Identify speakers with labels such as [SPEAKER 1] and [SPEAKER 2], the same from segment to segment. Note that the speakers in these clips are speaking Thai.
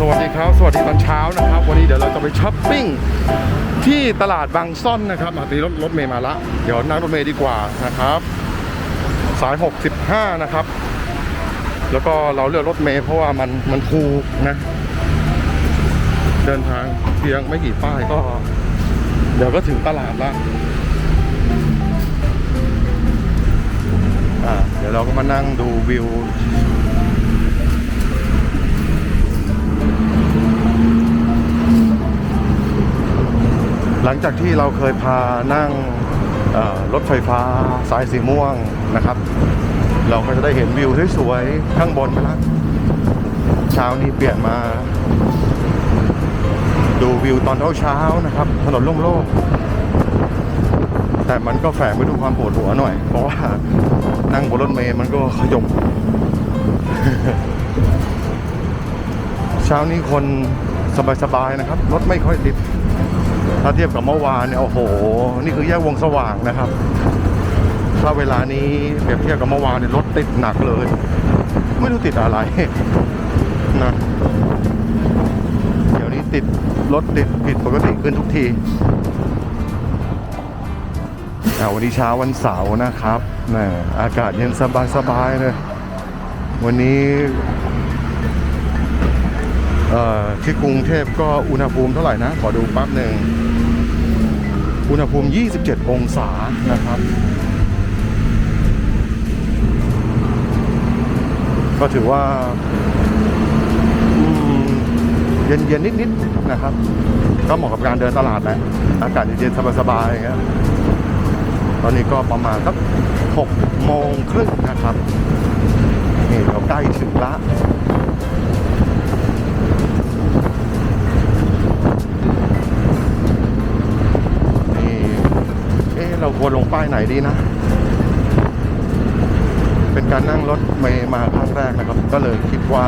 [SPEAKER 1] สวัสดีครับ สวัสดีตอนเช้านะครับ วันนี้เดี๋ยวเราจะไปช้อปปิ้งที่ตลาดบางซ่อนนะครับอะตอนนี้รถรถเมย์มาละ เดี๋ยวนั่งรถเมย์ดีกว่านะครับ สาย 65 นะครับ แล้วก็เราเลือกรถเมย์เพราะว่ามันมันถูกนะ เดินทางเพียงไม่กี่ป้ายก็ เดี๋ยวก็ถึงตลาดละอ่าเดี๋ยวเราก็มานั่งดูวิว หลังจากที่เราเคยพานั่งรถไฟฟ้าสายสีม่วงนะครับ เราก็จะได้เห็นวิวสวยๆข้างบนไปแล้วเช้านี้เปลี่ยนมา ดูวิวตอนเช้าๆนะครับ ถนนโล่งๆแต่มันก็แฝงไปด้วยความปวดหัวหน่อย เพราะว่านั่งบนรถเมล์มันก็ขยมเช้านี้คนสบายๆนะครับ รถไม่ค่อยติด ถ้าเทียบกับเมื่อวานเนี่ยโอ้โห นี่คือแยกวงสว่างนะครับ ถ้าเวลานี้เปรียบเทียบกับเมื่อวานเนี่ยรถติดหนักเลย ไม่รู้ติดอะไรนะเดี๋ยวนี้ติดรถติดผิดปกติขึ้นทุกทีอ่วันนี้เช้าวันเสาร์นะครับนะอากาศเย็นสบายๆเลยวันนี้ ที่กรุงเทพก็อุณหภูมิเท่าไหร่นะ ขอดูแป๊บหนึ่ง อุณหภูมิ 27 องศานะครับ ก็ถือว่าเย็นเย็นๆนิดๆนะครับ ก็เหมาะกับการเดินตลาดแหละอากาศเย็นๆสบายๆอย่างเงี้ยตอนนี้ก็ประมาณสัก6โมงครึ่งนะครับ นี่เราใกล้ถึงละ เราควรลงป้ายไหนดีนะ เป็นการนั่งรถเมย์มาครั้งแรกนะครับ ก็เลยคิดว่า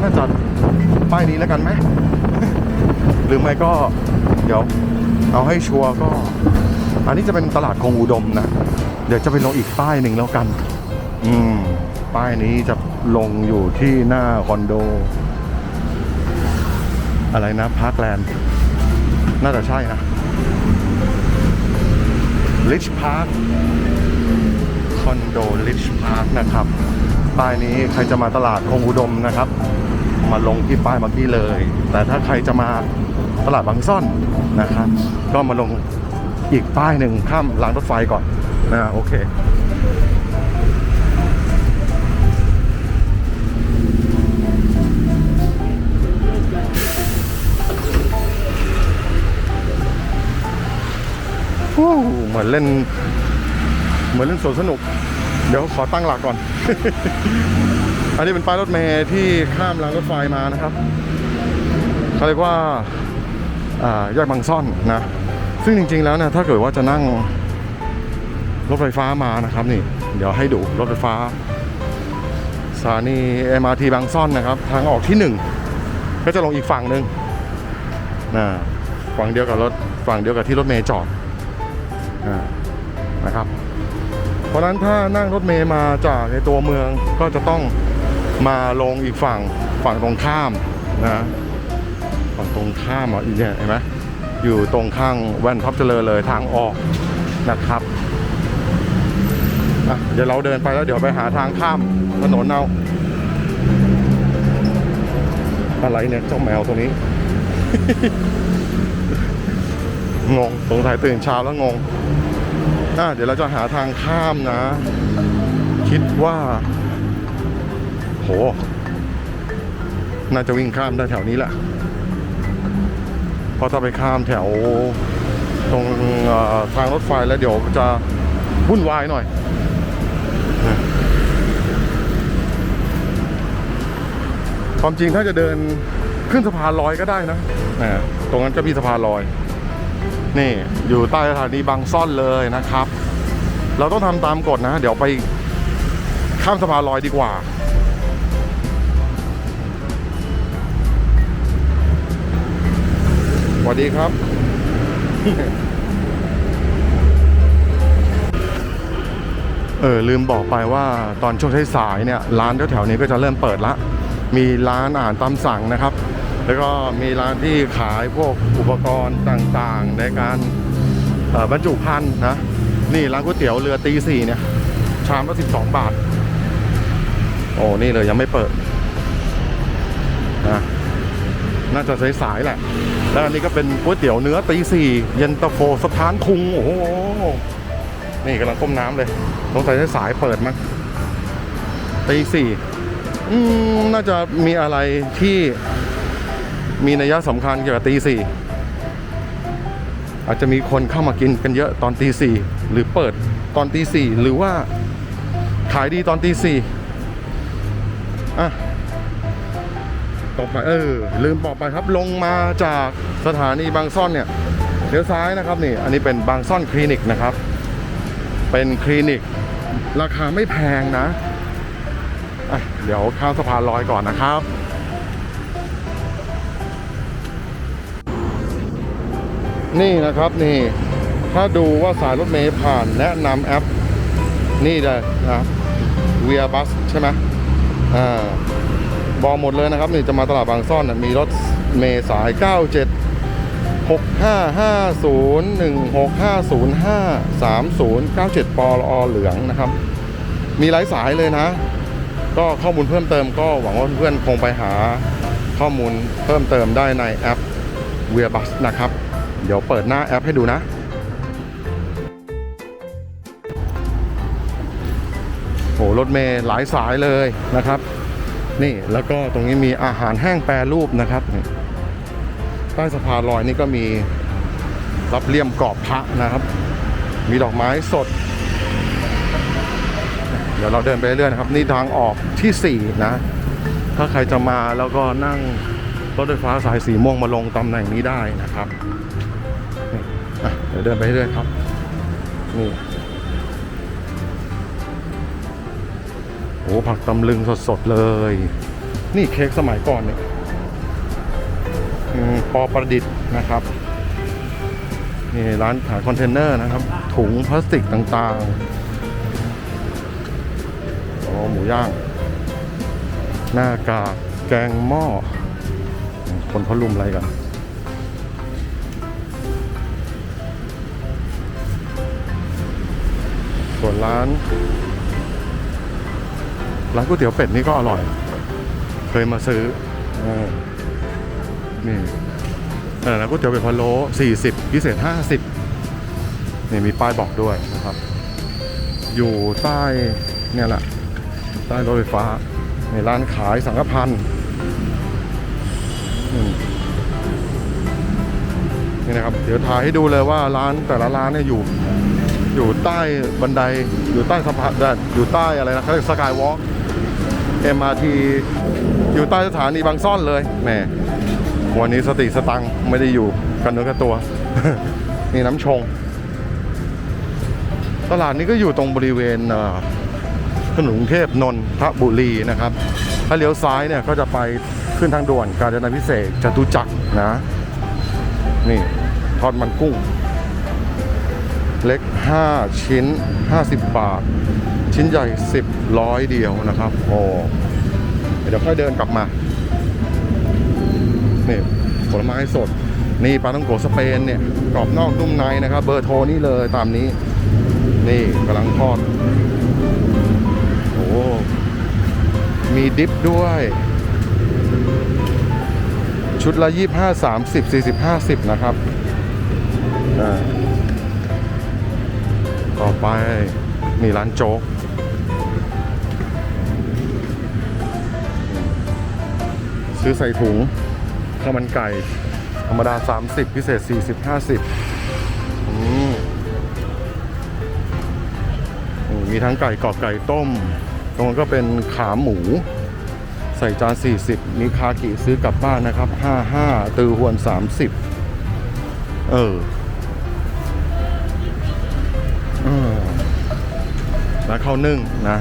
[SPEAKER 1] น่าจะป้ายนี้แล้วกันไหม หรือไม่ก็เดี๋ยวเอาให้ชัวร์ก็ อันนี้จะเป็นตลาดคงอุดมนะ เดี๋ยวจะไปลงอีกป้ายหนึ่งแล้วกัน อืม ป้ายนี้จะลงอยู่ที่หน้าคอนโด อะไรนะพาร์คแลนด์ น่าจะใช่นะ ลิชพาร์คคอนโดลิชพาร์คนะครับป้ายนี้ใครจะมาตลาดคงอุดมนะครับ มาลงที่ป้ายเมื่อกี้เลย แต่ถ้าใครจะมาตลาดบางซ่อนนะครับ ก็มาลงอีกป้ายหนึ่งข้ามรางรถไฟก่อนนะโอเค เหมือนเล่น เหมือนเล่นสวนสนุก เดี๋ยวขอตั้งหลักก่อน อันนี้เป็นป้ายรถเมล์ที่ข้ามรางรถไฟมานะครับเขาเรียกว่าแยกบางซ่อนนะ ซึ่งจริง ๆ แล้วนี่ยถ้าเกิดว่าจะนั่งรถไฟฟ้ามานะครับนี่ เดี๋ยวให้ดูรถไฟฟ้าสถานี MRT บางซ่อนนะครับ ทางออกที่หนึ่งก็จะลงอีกฝั่งหนึ่งนะฝั่งเดียวกับรถฝั่งเดียวกับที่รถเมล์จอด นะครับ เพราะฉะนั้นถ้านั่งรถเมย์มาจากในตัวเมืองก็จะต้องมาลงอีกฝั่งฝั่งตรงข้ามนะฝั่งตรงข้ามอะอีกเนี่ยเห็นไหมอยู่ตรงข้างแว่นท็อปเจริญเลยทางออกนะครับเดี๋ยวเราเดินไปแล้วเดี๋ยวไปหาทางข้ามถนนเอาอะไรเนี่ยเจ้าแมวตัวนี้ งงสงสัยตื่นเช้าแล้วงง อะเดี๋ยวเราจะหาทางข้ามนะ คิดว่า โห น่าจะวิ่งข้ามได้แถวนี้แหละพราะถ้าไปข้ามแถวตรงทางรถไฟแล้วเดี๋ยวจะวุ่นวายหน่อย ความจริงถ้าจะเดินขึ้นสะพานลอยก็ได้นะ ตรงนั้นก็มีสะพานลอย นี่อยู่ใต้สถานีบางซ่อนเลยนะครับ เราต้องทำตามกฎนะ เดี๋ยวไปข้ามสะพานลอยดีกว่า สวัสดีครับ เออลืมบอกไปว่าตอนช่วงสายๆเนี่ย ร้านแถวๆนี้ก็จะเริ่มเปิดละ มีร้านอาหารตามสั่งนะครับ แล้วก็มีร้านที่ขายพวกอุปกรณ์ต่างๆ ในการบรรจุภัณฑ์นะ นี่ร้านก๋วยเตี๋ยวเรือตีสี่เนี่ย ชามละสิบสองบาท โอ้นี่เลยยังไม่เปิดนะน่าจะสายๆแหละ แล้วอันนี้ก็เป็นก๋วยเตี๋ยวเนื้อตีสี่เย็นตาโฟสถานคุงโอ้โหนี่กำลังก้มน้ำเลยสงสัยสายเปิดมั้งตีสี่น่าจะมีอะไรที่ มีนัยสำคัญเกี่ยวกับตีสี่อาจจะมีคนเข้ามากินกันเยอะตอนตีสี่หรือเปิดตอนตีสี่หรือว่าขายดีตอนตีสี่อะต่อไปเออลืมบอกไปครับลงมาจากสถานีบางซ่อนเนี่ยเลี้ยวซ้ายนะครับนี่ อันนี้เป็นบางซ่อนคลินิกนะครับ เป็นคลินิก ราคาไม่แพงนะะเดี๋ยวข้ามสะพานลอยก่อนนะครับ นี่นะครับนี่ถ้าดูว่าสายรถเมล์ผ่านแนะนำแอป นี่เลยนะเวียบัสใช่ไหมอ่าบอกหมดเลยนะครับ นี่จะมาตลาดบางซ่อนนะมีรถเมล์สาย 97 6550 1650 530 97ปอลอเหลืองนะครับ มีหลายสายเลยนะ ก็ข้อมูลเพิ่มเติมก็หวังว่าเพื่อนๆคงไปหาข้อมูลเพิ่มเติมได้ในแอป w e a r b u s นะครับ เดี๋ยวเปิดหน้าแอปให้ดูนะโหรถเมล์หลายสายเลยนะครับ นี่แล้วก็ตรงนี้มีอาหารแห้งแปรรูปนะครับใต้สะพานลอยนี่ก็มีรับเลี่ยมกรอบพระนะครับ มีดอกไม้สด เดี๋ยวเราเดินไปเรื่อยนะครับ นี่ทางออกที่ 4 นะ ถ้าใครจะมาแล้วก็นั่งรถไฟฟ้าสายสีม่วงมาลงตำแหน่งนี้ได้นะครับ ดี๋ยวเดินไปเรื่อยๆครับนี่โอ้ผักตำลึงสดๆเลย นี่เค้กสมัยก่อนเนี่ยอืมปอประดิษฐ์นะครับนี่ร้านขายคอนเทนเนอร์นะครับ ถุงพลาสติกต่างๆโอ้หมูย่าง หน้ากากแกงหม้อคนเขาลุมอะไรกัน ส่วนร้าน ร้านก๋วยเตี๋ยวเป็ดนี่ก็อร่อย เคยมาซื้ออนี่เออแล้วก๋วยเตี๋ยวเป็ดพะโล้40 พิเศษ 50นี่มีป้ายบอกด้วยนะครับ อยู่ใต้เนี่ยแหละใต้รถไฟฟ้า ในร้านขายสังฆพันธ์นี่นะครับ เดี๋ยวถ่ายให้ดูเลยว่าร้านแต่ละร้านเนี่ยอยู่ อยู่ใต้บันไดอยู่ใต้สะพานด้านอยู่ใต้อะไรนะเขาเรียกสกายวอล์ก MRT อยู่ใต้สถานีบางซ่อนเลยแหมวันนี้สติสตังค์ไม่ได้อยู่กันเนื้อกับตัว นี่น้ำชง ตลาดนี้ก็อยู่ตรงบริเวณถนนกรุงเทพนนทบุรีนะครับ ถ้าเลี้ยวซ้ายเนี่ยก็จะไปขึ้นทางด่วนกาญจนาพิเศษจตุจักรนะ นี่ทอดมันกุ้ง เล็ก 5 ชิ้น 50 บาท ชิ้นใหญ่ 10ร้อยเดียวนะครับ โอ้เดี๋ยวค่อยเดินกลับมา นี่ผลไม้สด นี่ปลาต้องโกสเปนเนี่ย กรอบนอกนุ่มในนะครับ เบอร์โทรนี่เลยตามนี้ นี่กำลังทอด โอ้ มีดิฟด้วย ชุดละ 25 30 40 50 นะครับ อ่า ต่อไปมีร้านโจ๊กซื้อใส่ถุงข้าวมันไก่ ธรรมดา 30 พิเศษ 40 50อืมมมีทั้งไก่กรอบไก่ต้ม ตรงนั้นก็เป็นขาหมู ใส่จาน 40 มีคากิซื้อกลับบ้านนะครับ 55ตือหวน 30 เออ แล้วข้าวนึ่งนะ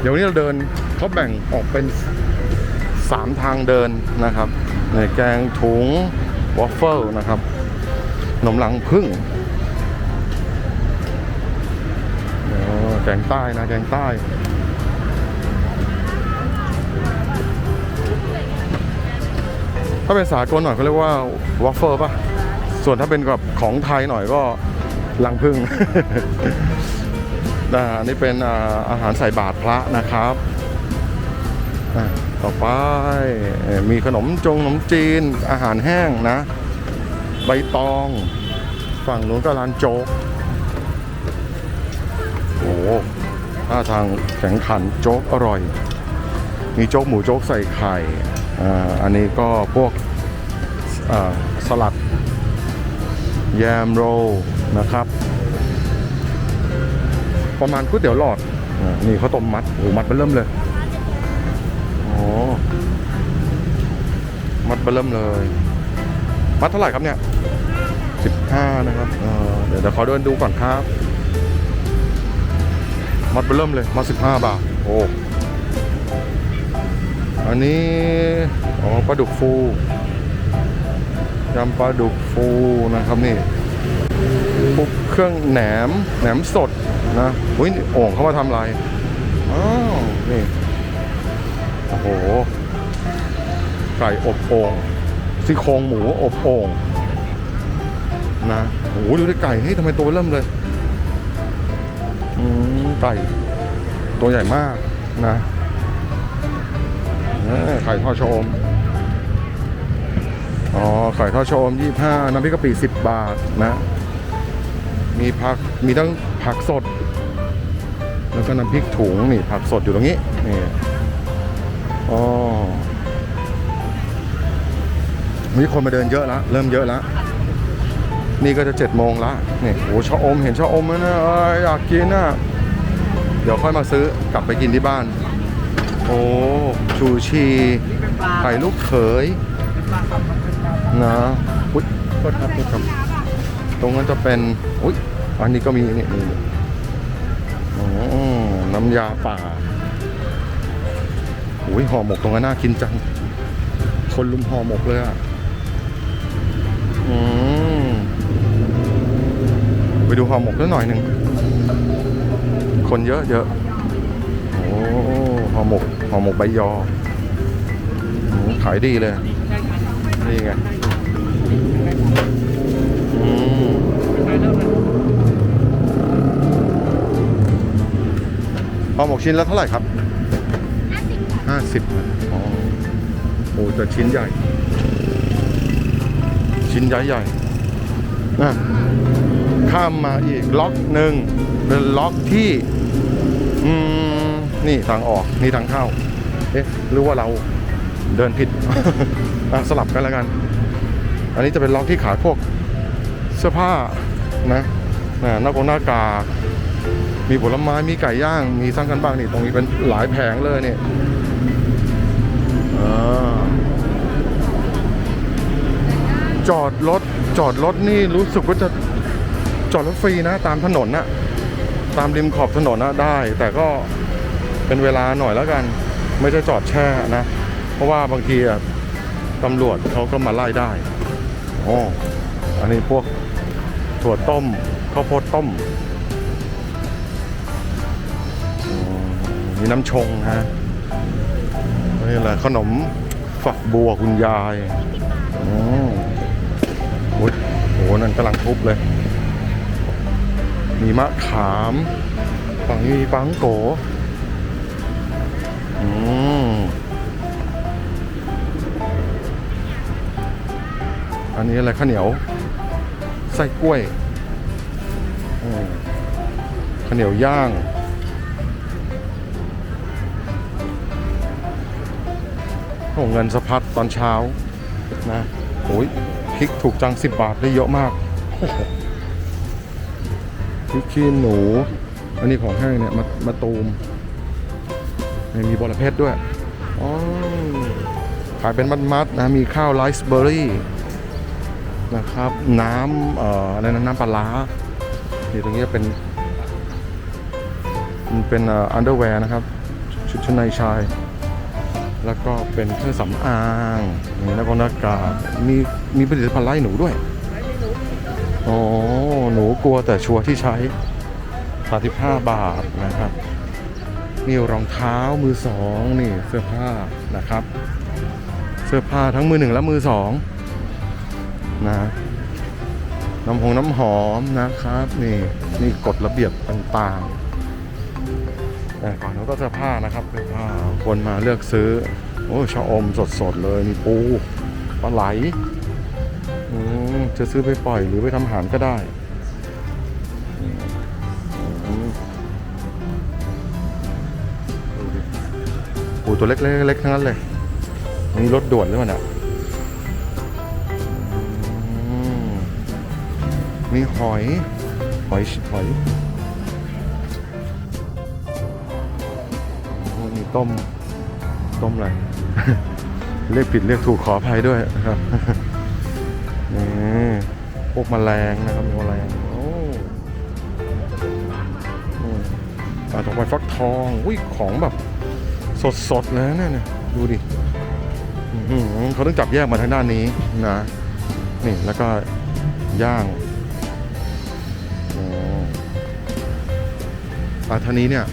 [SPEAKER 1] เดี๋ยววนนี้เราเดินเขาแบ่งออกเป็นสามทางเดินนะครับในแกงถุงวอฟเฟิลนะครับขนมหลังพึ่งแกงใต้นะแกงใต้ถ้าเป็นสากลหน่อยเขาเรียกว่าวอฟเฟิลป่ะ ส่วนถ้าเป็นกับของไทยหน่อยก็ลังพึ่ง อันนี้เป็นอาหารใส่บาตรพระนะครับต่อไปมีขนมจงขนมจีนอาหารแห้งนะ ใบตอง ฝั่งนู้นก็ร้านโจ๊กโอ้โหท่าทางแข็งขันโจ๊กอร่อย มีโจ๊กหมูโจ๊กใส่ไข่อ,อันนี้ก็พวกสลัด แยมโรลนะครับ ประมาณก๋วยเตี๋ยวหลอดอ่านี่ข้าวต้มมัดโอ้โหมัดไปเริ่มเลยโอ้มัดไปเริ่มเลย มัดเท่าไหร่ครับเนี่ย15นะครับเอ่อเดี๋ยวเดี๋ยวขอเดินดูก่อนครับ มัดไปเริ่มเลยมัด15บาทโอ้อันนี้อ๋อปลาดุกฟูยำปลาดุกฟูนะครับนี่ปุ๊บเครื่องแหนมแหนมสด นะอุ้ยโอ่งเขามาทำอะไรอ้าวนี่โอ้โหไก่อบโอ่งซี่โครงหมูอบโอ่งนะโอ้โหดูดิไก่เฮ้ยทำไมตัวเริ่มเลยอืมไก่ตัวใหญ่มากนะเออไข่ทอดชะอมอ๋อไข่ทอดชะอมยี่ห้าน้ำพริกกะปิสิบบาทนะ มีผักมีทั้งผักสด แล้วก็น้ำพริกถุงนี่ผักสดอยู่ตรงนี้นี่อ๋อมีคนมาเดินเยอะแล้วเริ่มเยอะแล้วนี่ก็จะเจ็ดโมงละนี่โอ้ชะอมเห็นชะอมแล้วนะอยากกินน่ะเดี๋ยวค่อยมาซื้อกลับไปกินที่บ้าน โอ้ชูชีไข่ลูกเขยนะอุ้ยโทษครับโทษครับตรงนั้นจะเป็นอุ้ยอันนี้ก็มีนี่นี่ น้ำยาป่าอุ้ยห่อหมกตรงนั้นน่ากินจัง คนลุมห่อหมกเลยอะอืมไปดูห่อหมกนิดหน่อยหนึ่ง คนเยอะเยอะโอ้ห่อหมกห่อหมกใบยอ ขายดีเลย นี่ไง อหมกชิ้นละเท่าไหร่ครับห้าสิบอ๋อโอ้แต่ชิ้นใหญ่ ชิ้นใหญ่ใหญ่ๆนะข้ามมาอีกล็อกหนึ่งเป็นล็อกที่อืมนี่ทางออกนี่ทางเข้า เอ๊ะหรือว่าเราเดินผิดอะสลับกันแล้วกัน อันนี้จะเป็นล็อกที่ขายพวกเสื้อผ้านะนะหน้ากงหน้ากาก มีผลไม้มีไก่ย่าง มีสั่งกันบ้างนี่ตรงนี้เป็นหลายแผงเลยเนี่ยจอดรถจอดรถนี่รู้สึกว่าจะจอดรถฟรีนะ ตามถนนนะตามริมขอบถนนนะได้ แต่ก็เป็นเวลาหน่อยแล้วกัน ไม่ใช่จอดแช่นะ เพราะว่าบางทีตำรวจเขาก็มาไล่ได้อ๋ออันนี้พวกถั่วต้มข้าวโพดต้ม มีน้ำชงฮะนี่แหละขนมฝักบัวคุณยายโอ้ยโหนั่นกำลังทุบเลย มีมะขามฝั่งนี้มีปังโกอืมอันนี้อะไรข้าวเหนียวไส้กล้วยข้าวเหนียวย่าง อ้เงินสะพัดตอนเช้านะโอ้ยพริกถูกจังสิบบาทได้เยอะมากพริกขี้หนู อันนี้ของแห้งเนี่ยมามาตูมมีบอระเพ็ดด้วยอ๋อขายเป็นมัดๆนะมีข้าวไรซ์เบอร์รี่นะครับน้ำเอ่ออะไรนะน้ำปลาร้านี่ตรงนี้เป็นมันเป็นอันเดอร์แวร์นะครับ ชุดชั้นในชาย แล้วก็เป็นเครื่องสำอางนี่แล้วก็หน้ากากมีมีผลิตภัณฑ์ไล่หนูด้วยอ๋อหนูกลัวแต่ชัวร์ที่ใช้ 35 บาทนะครับนี่รองเท้ามือสองนี่เสื้อผ้านะครับสื้อผ้าทั้งมือหนึ่งและมือสองนะน้ำหงน้ำหอมนะครับ นี่นี่กฎระเบียบต่างๆ แต่ก่อนเราก็เสื้อผ้านะครับเสื้อผ้าคนมาเลือกซื้อ โอ้ชะอมสดๆเลยมีปูปลาไหลจะซื้อไปปล่อยหรือไปทำอาหารก็ได้อืมดูดิปูตัวเล็กๆทั้งนั้นเลยนี่รถด่วนหรือเปล่าเนี่ยมีหอย หอยหอย ต้ม ต้มอะไร เรียกผิดเรียกถูกขออภัยด้วยนะครับ นี่พวกมแมลงนะครับมีแมลงโอ้อืมอ่าต่อไปฟักทองอุ้ยของแบบสดๆเลยนะเนี่ยดูดิเขาต้องจับแยกมาทางด้านนี้นะนี่แล้วก็ย่างอ๋ออ่าท่านี้เนี่ย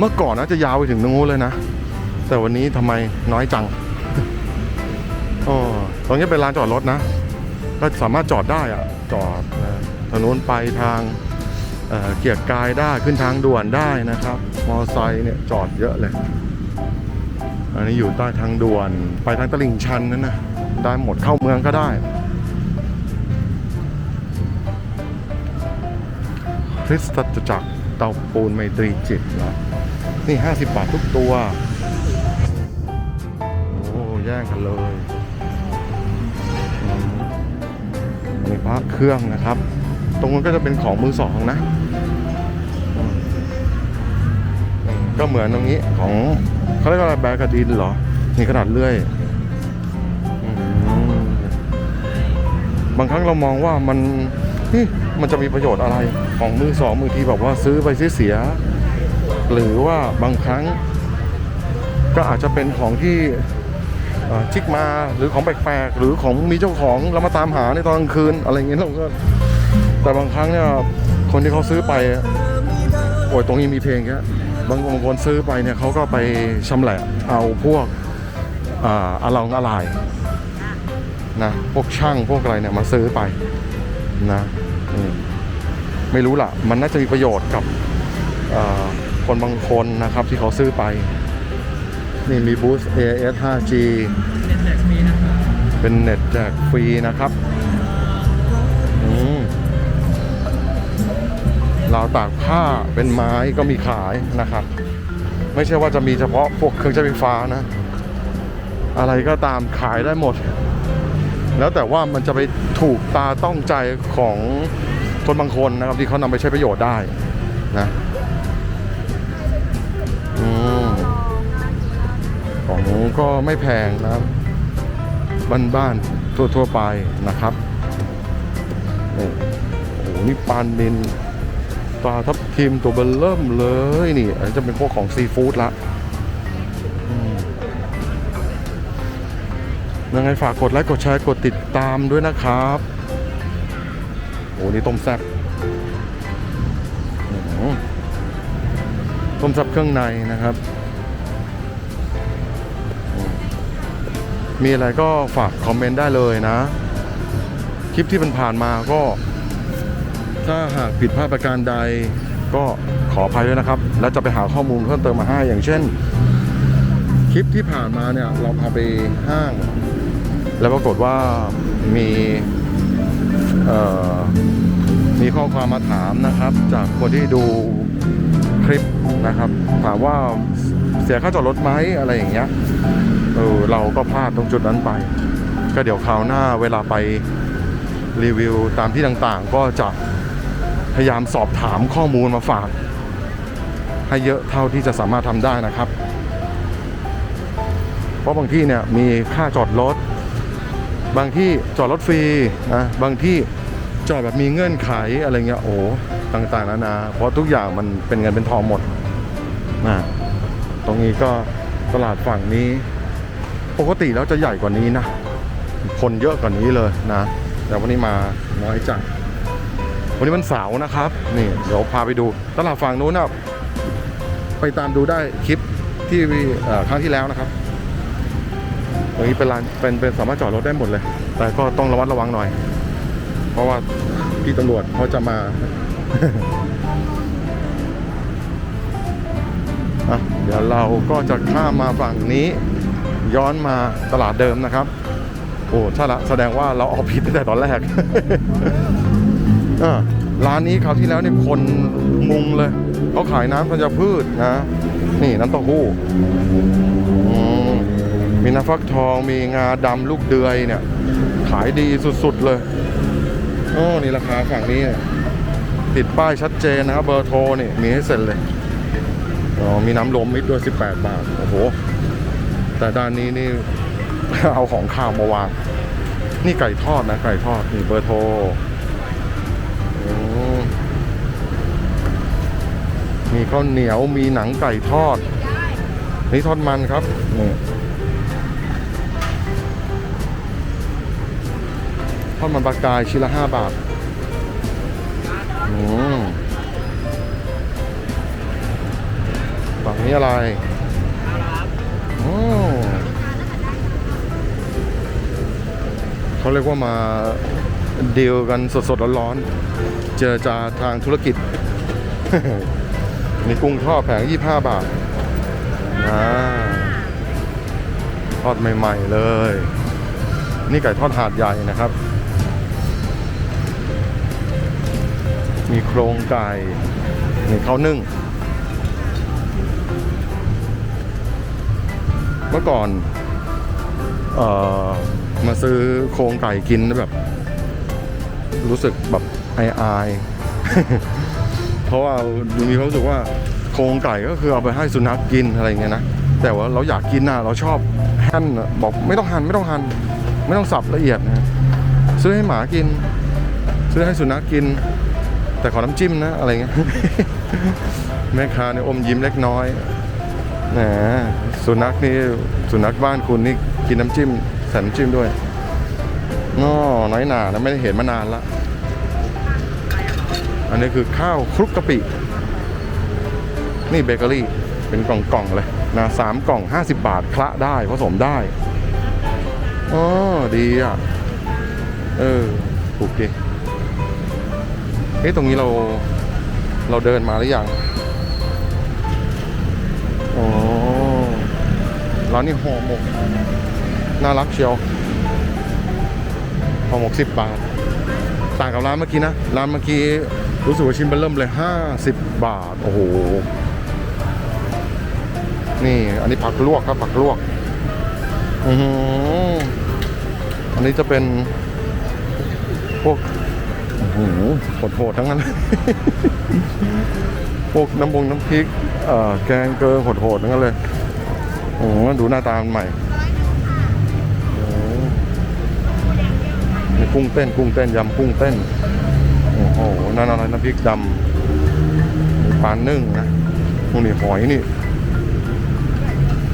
[SPEAKER 1] เมื่อก่อนนะจะยาวไปถึงตรงนู้นเลยนะ แต่วันนี้ทำไมน้อยจังอ๋อตรงนี้เป็นลานจอดรถนะ ก็สามารถจอดได้อะจอดนะทางนู้นไปทางเเกียรติกายได้ขึ้นทางด่วนได้นะครับ มอไซค์เนี่ยจอดเยอะเลย อันนี้อยู่ใต้ทางด่วนไปทางตลิ่งชันนั่นนะได้หมดเข้าเมืองก็ได้คริสตจักร เตาปูนไมตรีจิตนะนี่ 50 บาททุกตัว โอ้แย่งกันเลยมีพระเครื่องนะครับ ตรงนั้นก็จะเป็นของมือสองนะ ก็เหมือนตรงนี้ของเขาเรียกว่าอะไรแบกกระดินเหรอ นี่ขนาดเลื่อยบางครั้งเรามองว่ามัน มันจะมีประโยชน์อะไรของมือสองมือทีแบบว่าซื้อไปเสีย หรือว่าบางครั้ง ก็อาจจะเป็นของที่ชิกมาหรือของแปลกๆหรือของมีเจ้าของเรามาตามหาในตอนกลางคืนอะไรอย่างเงี้ยเราก็แต่บางครั้งเนี่ยคนที่เขาซื้อไปโอ้ยตรงนี้มีเพลงแค่บางบางคนซื้อไปเนี่ยเขาก็ไปชำแหละเอาพวกอ่าอะลองอะลายนะพวกช่างพวกอะไรเนี่ยมาซื้อไปนะ ไม่รู้ละมันน่าจะมีประโยชน์กับคนบางคนนะครับที่เขาซื้อไป นี่มีบูส AS 5G เป็นเน็ตแจกฟรีนะครับอืมราวตากผ้าเป็นไม้ก็มีขายนะครับ ไม่ใช่ว่าจะมีเฉพาะพวกเครื่องใช้ไฟฟ้านะ อะไรก็ตามขายได้หมด แล้วแต่ว่ามันจะไปถูกตาต้องใจของ คนบางคนนะครับที่เขานำไปใช้ประโยชน์ได้นะอของก็ไม่แพงนะบบ้านๆทั่วๆไปนะครับนี่โอ้โหนี่ปลานินปลาทับทิมตัวเบลเริ่มเลยนี่อันนี้จะเป็นพวกของซีฟู้ดละยังไงฝากกดไลค์กดแชร์กดติดตามด้วยนะครับ อ้นี่ต้มแซ่บต้มแซ่บเครื่องในนะครับ มีอะไรก็ฝากคอมเมนต์ได้เลยนะ คลิปที่มันผ่านมาก็ ถ้าหากผิดพลาดประการใด ก็ขออภัยด้วยนะครับ แล้วจะไปหาข้อมูลเพิ่มเติมมาให้อย่างเช่น คลิปที่ผ่านมาเนี่ย เราพาไปห้าง แล้วปรากฏว่ามี มีข้อความมาถามนะครับ จากคนที่ดูคลิปนะครับถามว่าเสียค่าจอดรถไหมอะไรอย่างเงี้ยเออเราก็พลาดตรงจุดนั้นไป ก็เดี๋ยวคราวหน้าเวลาไปรีวิวตามที่ต่างๆ ก็จะพยายามสอบถามข้อมูลมาฝาก ให้เยอะเท่าที่จะสามารถทำได้นะครับ เพราะบางที่เนี่ยมีค่าจอดรถ บางที่จอดรถฟรีนะบางที่ จอดแบบมีเงื่อนไขอะไรเงี้ยโอ้ต่างๆนานาเพราะทุกอย่างมันเป็นเงินเป็นทองหมดนะตรงนี้ก็ตลาดฝั่งนี้ ปกติแล้วจะใหญ่กว่านี้นะ คนเยอะกว่านี้เลยนะ แต่วันนี้มาน้อยจังวันนี้มันเสาร์นะครับ นี่เดี๋ยวพาไปดู ตลาดฝั่งนู้นนะไปตามดูได้คลิปที่ครั้งที่แล้วนะครับตรงนี้เป็นลานเป็นเป็นสามารถจอดรถได้หมดเลย แต่ก็ต้องระมัดระวังหน่อย เพราะว่าพี่ตำรวจเขาจะมาเดี๋ยวเราก็จะข้ามมาฝั่งนี้ ย้อนมาตลาดเดิมนะครับ โอ้ใช่ละแสดงว่าเราเอาผิดตั้งแต่ตอนแรกร้านนี้คราวที่แล้วเนี่ยคนมุงเลยเขาขายน้ำธัญพืชนะ นี่น้ำเต้าหู้อืมมีน้ำฟักทองมีงาดำลูกเดือยเนี่ย ขายดีสุดๆเลย โอ้นี่ราคาฝั่งนี้เนี่ยติดป้ายชัดเจนนะครับ เบอร์โทรนี่มีให้เซ็นเลยอ๋อมีน้ำลมมิดด้วย 18 บาท โอ้โห แต่ด้านนี้นี่ เอาของข้าวมาวาง นี่ไก่ทอดนะ ไก่ทอด นี่เบอร์โทรมีข้าวเหนียวมีหนังไก่ทอด นี่ทอดมันครับนี่ ทอดมันปลากายชิ้นละห้าบาทอืมฝั่งนี้อะไรโอ้เขาเรียกว่ามาเดีลกันสดๆร้อนๆ เจรจาทางธุรกิจ มีกุ้งทอดแผง 25 บาทนะทอดใหม่ ๆ เลย นี่ไก่ทอดหาดใหญ่นะครับ มีโครงไก่นี่ข้าวนึ่ง เมื่อก่อนเออมาซื้อโครงไก่กินแบบ รู้สึกแบบอายอายเพราะว่ามีความรู้สึกว่าโครงไก่ก็คือเอาไปให้สุนัขกินอะไรเงี้ยนะแต่ว่าเราอยากกินนะเราชอบหั่นบอกไม่ต้องหั่นไม่ต้องหั่นไม่ต้องสับละเอียดนะซื้อให้หมากิน ซื้อให้สุนัขกิน แต่ขอน้ำจิ้มนะอะไรเงี้ยแม่ค้าเนี่ยอมยิ้มเล็กน้อยแหมสุนัขนี่สุนัขบ้านคุณนี่กินน้ำจิ้มใส่น้ำจิ้มด้วยน้อน้อยหนานะไม่ได้เห็นมานานละอันนี้คือข้าวคลุกกะปิ นี่เบเกอรี่เป็นกล่องๆเลยนะสามกล่อง 50 บาทคละได้ผสมได้อ๋อดีอะ เออถูกดี เอ๊ะตรงนี้เราเราเดินมาหรือยังโอ้ร้านนี้ห่อหมก น่ารักเชียวห่อหมกสิบบาท ต่างกับร้านเมื่อกี้นะ ร้านเมื่อกี้รู้สึกว่าชิ้นเบเริ่มเลยห้าสิบบาท โอ้โห นี่อันนี้ผักลวกครับผักลวก อืออันนี้จะเป็นพวก โหดๆทั้งนั้น พวกน้ำบงน้ำพริกแกงเกลือโหดๆทั้งนั้นเลยโอ้โหดูหน้าตามันใหม่โอ้โหนี่กุ้งเต้นกุ้งเต้นยำกุ้งเต้น โอ้โหนั่นอะไรน้ำพริกดำมีปลานึ่งนะพวกนี้หอยนี่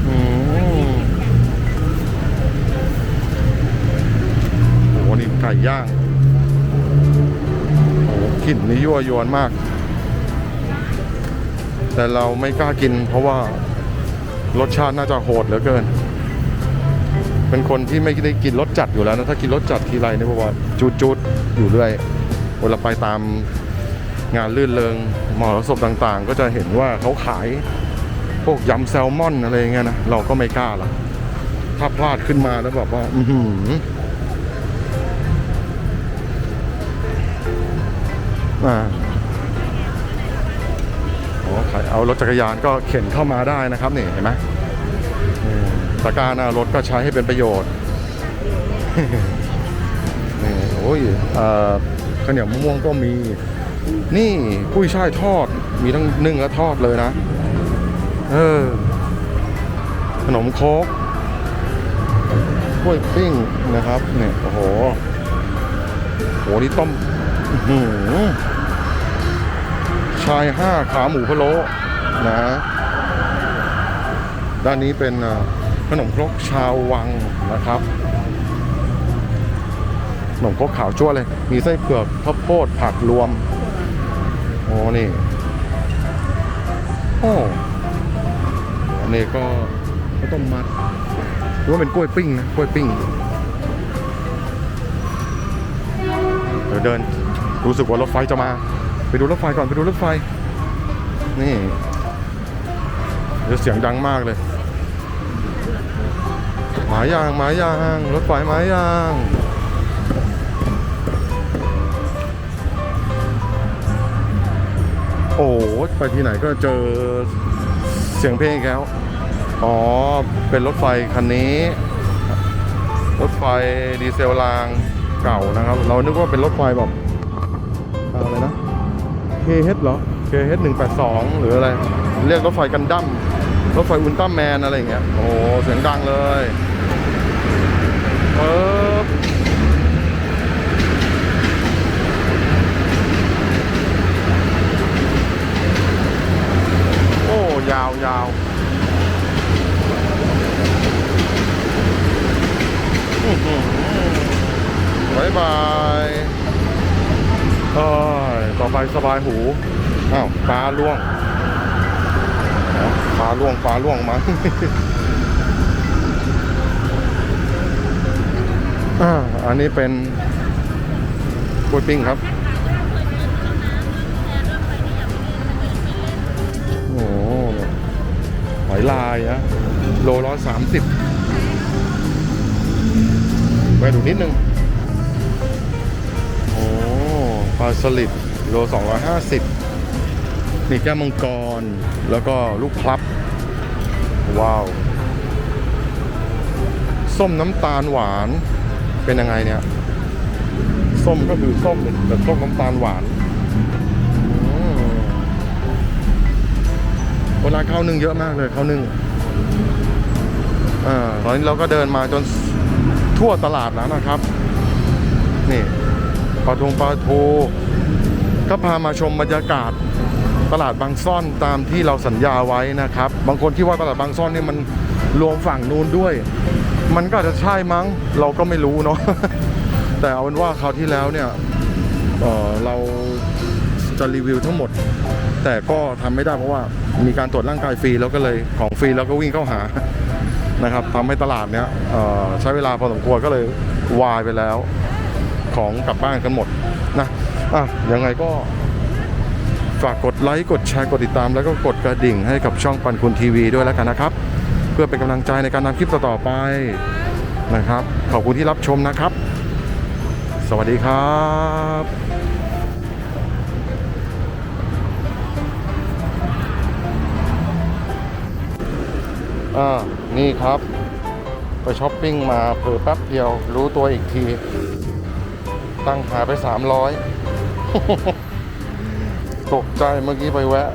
[SPEAKER 1] โอ้โหนี่ไก่ย่าง กลิ่นนี่ยั่วยวนมาก แต่เราไม่กล้ากิน เพราะว่ารสชาติน่าจะโหดเหลือเกิน เป็นคนที่ไม่ได้กินรสจัดอยู่แล้วนะ ถ้ากินรสจัดทีไรเนี่ยเพราะว่าจุดๆอยู่เรื่อยเวลาไปตามงานลื่นเริงมหรสพต่างๆ ก็จะเห็นว่าเขาขายพวกยำแซลมอนอะไรอย่างเงี้ยนะ เราก็ไม่กล้าละถ้าพลาดขึ้นมาแล้วแบบว่า อื อหืออ่าโอ้ใครเอารถจักรยานก็เข็นเข้ามาได้นะครับนี่เห็นไหมอืมตะกร้าหน้ารถก็ใช้ให้เป็นประโยชน์นี่โอ้ยเอ่อข้าวเหนียวมะม่วงก็มี นี่กุ้ยช่ายทอดมีทั้งนึ่งและทอดเลยนะ เออ ขนมโคกกล้วยปิ้งนะครับเนี่ยโอ้โหโหนี่ต้มอื้อหือ ชายห้าขาหมูพะโล้นะ ด้านนี้เป็นขนมครกชาววังนะครับ ขนมครกขาวจั่วเลย มีไส้เผือกข้าวโพดผักรวม โอ้นี่ โอ้อันนี้ก็ข้าวต้มมัดรือว่าเป็นกล้วยปิ้งนะกล้วยปิ้งเดี๋ยวเดิน รู้สึกว่ารถไฟจะมา ไปดูรถไฟก่อนไปดูรถไฟ นี่เดี๋ยวเสียงดังมากเลย หมายางหมายางรถไฟหมายางโอ้ไปที่ไหนก็เจอเสียงเพลงแล้ว อ๋อ เป็นรถไฟคันนี้ รถไฟดีเซลรางเก่านะครับ เรานึกว่าเป็นรถไฟแบบ KH เหรอ KH 182 หรืออะไร เรียกรถไฟกันดั้มรถไฟอุลตร้าแมนอะไรอย่างเงี้ย โอ้เสียงดังเลยปึ๊บโอ้ยาวยาวบายบาย เอ้ยต่อไปสบายหู อ้าวฟ้าล่วงฟ้าล่วงฟ้าล่วงมาอ่าอันนี้เป็นกล้วยปิ้งครับโอ้โหหอยลายนะโลร้อยสามสิบไปดูนิดนึง ปลาสลิดโลสองร้อยห้าสิบมีแก้มังกร แล้วก็ลูกพลับ ว้าว ส้มน้ำตาลหวาน เป็นยังไงเนี่ย ส้มก็คือส้มแต่ส้มน้ำตาลหวานอืมโบราข้าวนึ่งเยอะมากเลยข้าวนึ่งอ่าตอนนี้เราก็เดินมาจนทั่วตลาดแล้วนะครับ นี่ ปลาทงปลาทูก็พามาชมบรรยากาศตลาดบางซ่อนตามที่เราสัญญาไว้นะครับ บางคนคิดว่าตลาดบางซ่อนนี่มันรวมฝั่งนู้นด้วย มันก็อาจจะใช่มั้ง เราก็ไม่รู้เนาะแต่เอาเป็นว่าคราวที่แล้วเนี่ยเเราจะรีวิวทั้งหมด แต่ก็ทำไม่ได้เพราะว่ามีการตรวจร่างกายฟรีแล้วก็เลยของฟรีแล้วก็วิ่งเข้าหานะครับทำให้ตลาดเนี้ยใช้เวลาพอสมควรก็เลยวายไปแล้ว ของกลับบ้านกันหมดนะอะยังไงก็ฝากกดไลค์กดแชร์กดติดตาม แล้วก็กดกระดิ่งให้กับช่องปันคุณทีวีด้วยแล้วกันนะครับ เพื่อเป็นกำลังใจในการนำคลิปต่อๆไปนะครับ ขอบคุณที่รับชมนะครับ สวัสดีครับอ่า นี่ครับ ไปช้อปปิ้งมาเพิ่แป๊บเดียวรู้ตัวอีกที ตั้งหายไป 300 ตกใจเมื่อกี้ไปแวะ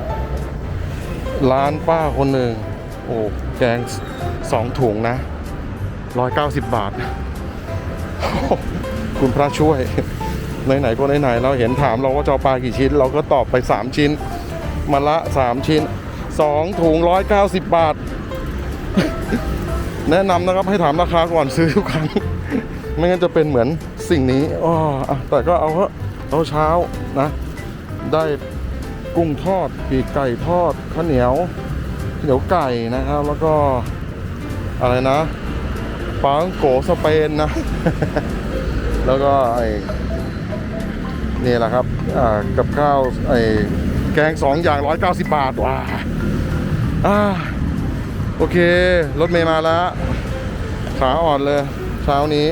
[SPEAKER 1] ร้านป้าคนหนึ่ง โอ้แกงสองถุงนะร้อยเก้าสิบบาท คุณพระช่วย ไหนๆก็ไหนๆเราเห็นถามเราว่าจะเอาปลากี่ชิ้น เราก็ตอบไป 3 ชิ้น มาละ 3 ชิ้น 2 ถุง 190 บาท แนะนำนะครับให้ถามราคาก่อนซื้อทุกครั้ง ไม่งั้นจะเป็นเหมือน สิ่งนี้อ๋อแต่ก็เอาเถอะเอาเช้านะ ได้กุ้งทอดปีกไก่ทอดข้าวเหนียวข้าวเหนียวไก่นะครับ แล้วก็อะไรนะปลาอังโกสเปนนะ แล้วก็ไอ้นี่แหละครับกับข้าวไอ้แกงสองอย่าง190บาทว้าอ่าโอเค รถเมย์มาแล้ว ขาอ่อนเลย เช้านี้